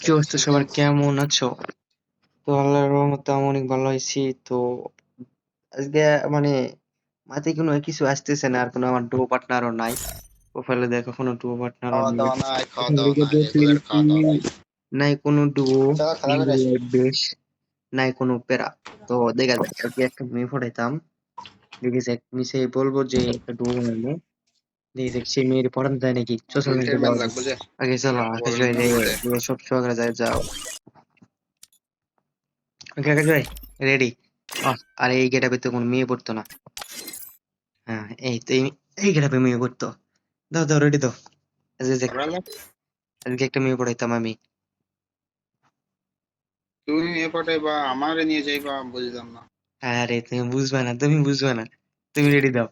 কি অবস্থা সবার। কেমন আছো? তো আল্লাহর রহমতে আমি অনেক ভালো আছি। তো আজকে মানে মাথায় কোনো কিছু আসতেছে না আর কোনো আমার ডো পার্টনারও নাই। প্রোফাইলে দেখো কোনো ডো পার্টনারও খাওয়া নেই দেখছি কোনো আসি বেশ নাই কোনো প্যারা। তো দেখা যাক একটা মেয়ে পড়াইতাম। দেখি যে মিশে বলব যে একটা ডুও বানাবো। সেই মেয়ের পড়ানো যায় নাকি সোশ্যাল দুই মিডিয়াতে টেবিল যাওয়া লাগবে যে আগে চলো আকাশ ভাই রে সব সকালে যায় যাও ওকে আকাশ ভাই রেডি আর এই গেটাপে তো কোনো মেয়ে পড়তো না হ্যাঁ এই তো এই গেটাপে মেয়ে পড়তো দাও দাও রেডি দাও আজকে একটা মেয়ে পড়াইতাম আমি তুমি এ পটে বা আমারে নিয়ে যাইবা বুঝলাম না আরে তুমি বুঝবে না তুমি বুঝবে না তুমি রেডি দাও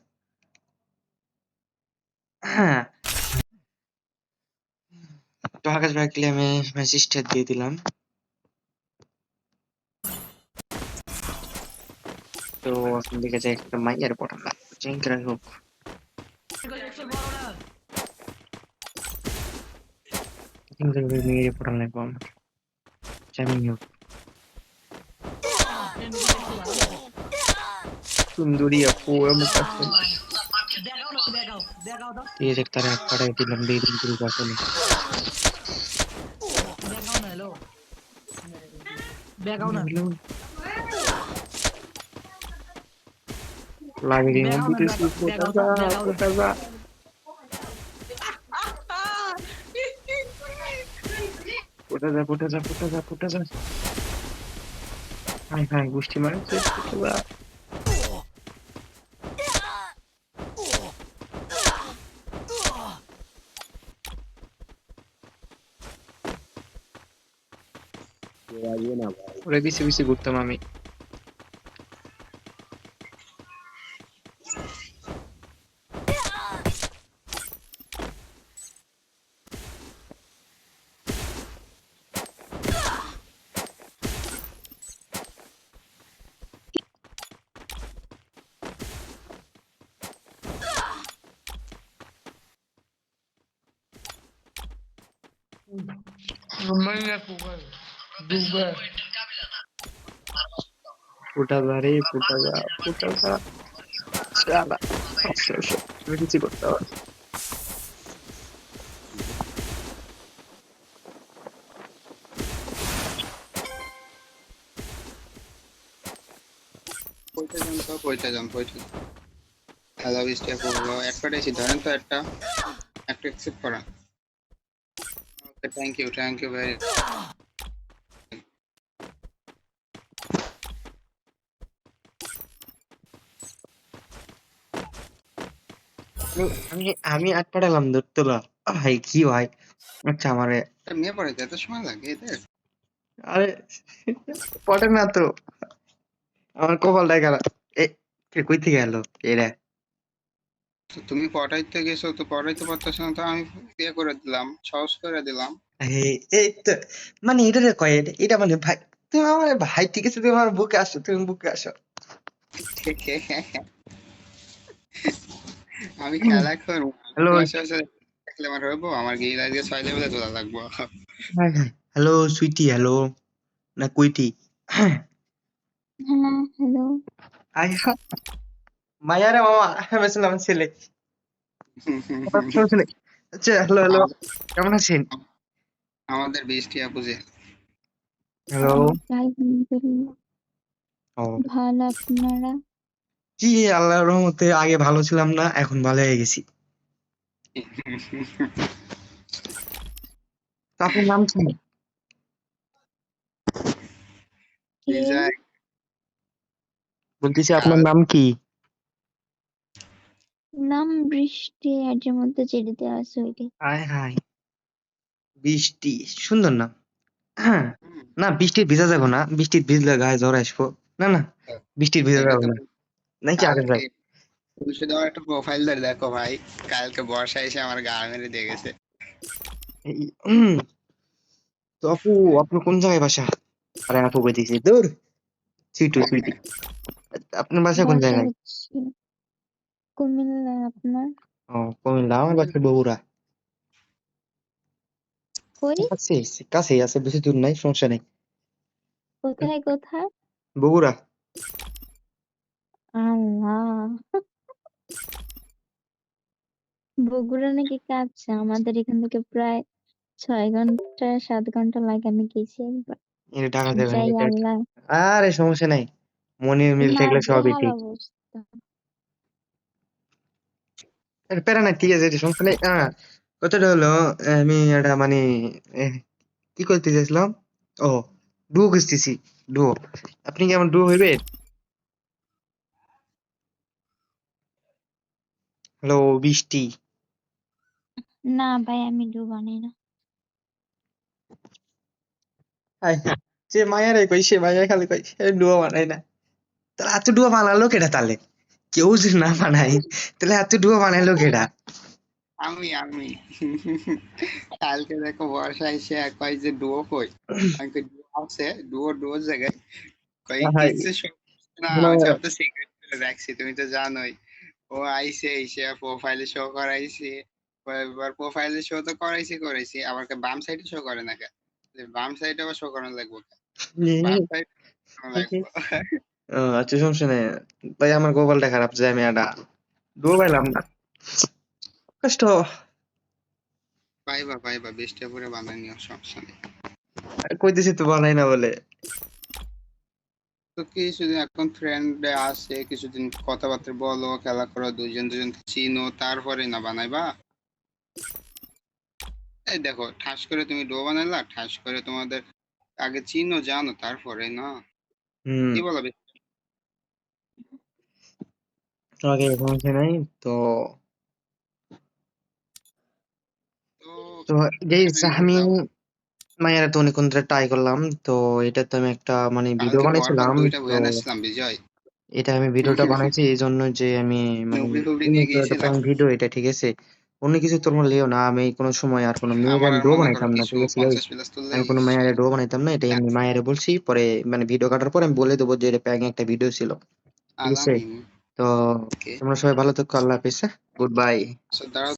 তো আকাশ ভাই আমি মেসেজ দিয়ে দিলাম। তো এখন দেখে যায় একটা মাইয়ার পড়ালাম চেঙ্করা হোক চেঙ্করা মেয়ের পড়ালাম আমার জানি হোক সুন্দরী আপু আমার কাছে এই যে তারা পাঠাই দিলাম দিয়ে দিন পুরো কাছে লাগে রে দিতেছি কোথা যা কোথা যা কোথা যা কোথা যা কোথা যা হাই হাই গোষ্ঠী মারছে কোথা যা ওরে বেশি বেশি ঘুরতাম আমি ফুটা যা রে ফুটা যা ফুটা যা শালা আচ্ছা আচ্ছা আমি কিছু করতে করব একটা এসে ধরেন তো একটা একটা অ্যাকসেপ্ট করা। Thank you thank you very আমি- আমি আট পাঠালাম ধরতলা ভাই কি ভাই? আচ্ছা আমারে। মেয়ে পড়ে এত সময় লাগে এদের। আরে পটে না তো। আমার কপালটা খারাপ এ কই থেকে এলো? এরা তুমি পড়াইতে গেছো তো পড়াইতে পারতেছ না তো আমি ইয়ে করে দিলাম সহজ করে দিলাম। এই তো মানে এটা রে কয় এটা- এটা মানে ভাই তুমি আমার ভাই ঠিক আছে তুমি আমার বুকে আসো তুমি বুকে আসো। আমি খেলা করব। হ্যালো বসে বসে দেখলে আমার হইবো আমার গিয়ে আজকে ছয় লেভেলে তোলা লাগবো। হ্যালো সুইটি হ্যালো না কুইটি। হ্যাঁ হ্যালো আই মায়া রে মামা আমি ছিলাম ছেলে। ছেলে আচ্ছা হ্যালো হ্যালো কেমন আছেন? আমাদের বৃষ্টি আপু যে। হ্যালো ভালো আপনারা? জি আল্লাহর রহমতে আগে ভালো ছিলাম না এখন ভালো হয়ে গেছি। আপনার নাম কি? বলতেছি আপনার নাম কি? নাম বৃষ্টি এর মধ্যে ছেড়ে দেওয়া আছে ওইটাই। হায় হায়। বৃষ্টি সুন্দর নাম। হ্যাঁ। না বৃষ্টির ভিজা যাব না বৃষ্টির ভিজলে গায়ে জ্বর আসব। না না বৃষ্টির ভিজা যাব না। নাকি আগে ভাই তুলসী দেওয়ার একটা প্রোফাইল ধরে দেখো ভাই। কালকে বর্ষা এসে আমার গা মেরে দিয়ে গেছে। উম। তো আপু আপনার কোন জায়গায় বাসা? আরে আপু দিয়েছি দূর। সুইটু সুইটি আপনার বাসা কোন জায়গায়? কুমিল্লা আপনার? ও কুমিল্লা আমার বাসা বগুড়া। কই? কাছে কাছেই আছে বেশি দূর নাই সমস্যা নেই। কোথায় কোথায়? বগুড়া আল্লাহ বগুড়া নাকি কাছে আমাদের এখান থেকে প্রায় ছয় ঘণ্টা সাত ঘণ্টা লাগে আমি গেছি একবার। এটা ঢাকা থেকে যাই আল্লাহ। আরে সমস্যা নাই। মনির মিল থাকলে সবই ঠিক। প্যারা না ঠিক আছে এটা সমস্যা নেই। কথাটা হলো আমি এটা মানে কি করতে চাইছিলাম? ও ডুও খুঁজতেছি ডুও আপনি কি আমার ডুও হইবে? হ্যালো বৃষ্টি। না ভাই আমি ডুবানি না। হাই যে মায়ারে কই সে মায়া খালি কই ডুও বানাই না। তাহলে এত ডুও বানালো কেডা তাহলে? কেউ যদি না বানাই তাহলে এত ডুও বানাইলো কেডা? আমি আমি। কালকে দেখো বর্ষা এসে কয় যে ডুও কই। আমি কই ডুও আছে ডুও ডুও জায়গায়। কই হাই। কিছু না না। সব তো সিক্রেট রাখছি তুমি তো জানোই। ও আইসে এসে প্রোফাইলে শো করাইছে। এবার প্রোফাইলে শো তো করাইছি করাইছি। আবার কে বাম সাইডে শো করে না কে যে বাম সাইডে আবার শো করানো লাগবে কে? বাম সাইড ও, আচ্ছা সমস্যা নেই ভাই আমার গোপালটা খারাপ যে আমি এটা ডুও পাইলাম না। কষ্ট। পাইবা পাইবা বৃষ্টি পরে বানাই নিও সমস্যা নেই। কইতেছি তো বানাই না বলে। তো কিছুদিন এখন ফ্রেন্ড আছে কিছুদিন কথাবার্তা বলো খেলা করো দুজন দুজন চিনো তারপরে না বানাইবা? এই দেখো ঠাস করে তুমি ডো বানাইলা ঠাস করে তোমাদের আগে চিনো জানো তারপরে না? কি বলো সমস্যা নাই তো তো তো আমি। মায়েরা তো ধরে ট্রাই করলাম তো এটা তো আমি একটা মানে ভিডিও বানাইছিলাম বিজয়। এটা আমি ভিডিওটা বানাইছি এই জন্য যে আমি মানে ভিডিও এটা ঠিক আছে। অন্য কিছু তোর মনে লিও না আমি কোনো সময় আর কোনো মেয়ে আমি আর ডো বানাইতাম না ঠিক আছে আমি কোনো মায়ের ডো বানাইতাম না এটা এমনি মায়ের বলছি পরে মানে ভিডিও কাটার পর আমি বলে দেবো যে এটা প্যাং একটা ভিডিও ছিল ঠিক আছে? তো তোমরা সবাই ভালো থাকো আল্লাহ হাফিজ গুড বাই